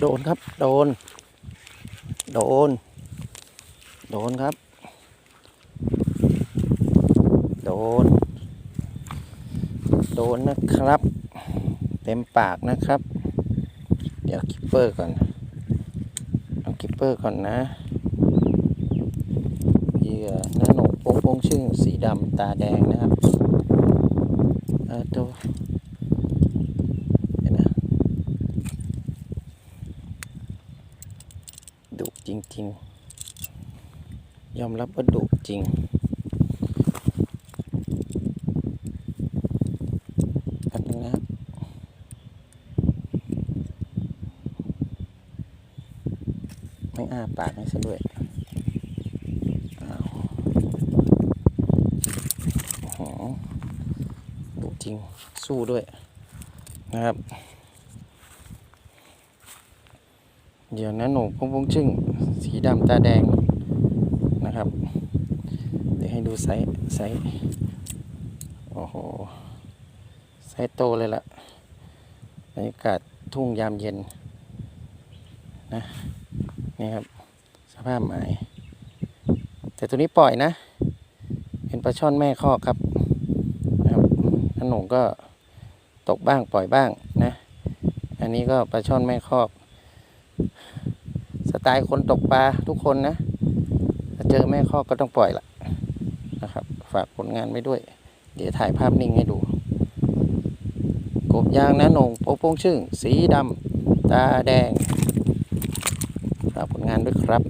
โดนครับ โดน โดน โดนครับ โดน โดนนะครับ เต็มปากนะครับ เดี๋ยวคิปเปอร์ก่อนเอาคิปเปอร์ก่อนนะเหยื่อหน้าหนกโป้งโป้งชึ่งสีดำตาแดงนะครับเอาตัวเดี๋ยวนะดุ จริง ๆ ยอมรับว่าดุจริงนะครับไม่อ้าปากให้ซะด้วยอ้าวโอ้โหดุจริง สู้ด้วยนะครับ เดี๋ยวนะหนูพงพงชึ่ง สีดำตาแดงนะครับ เดี๋ยวให้ดูไซส์ไซส์โอ้โห ไซส์โตเลยล่ะบรรยากาศทุ่งยามเย็นนะนี่ครับ สภาพหมาย แต่ตัวนี้ปล่อยนะ เป็นปลาช่อนแม่คอครับนะครับอันหนูก็ตกบ้างปล่อยบ้างนะ อันนี้ก็ปลาช่อนแม่คอก สไตล์คนตกปลาทุกคนนะเจอแม่ข้อก็ต้องปล่อยละนะครับ ฝากผลงานไว้ด้วย เดี๋ยวถ่ายภาพนิ่งให้ดู กบยางนะหนงโป๊โป้งชึ่งสีดำตาแดงฝากผลงานด้วยครับ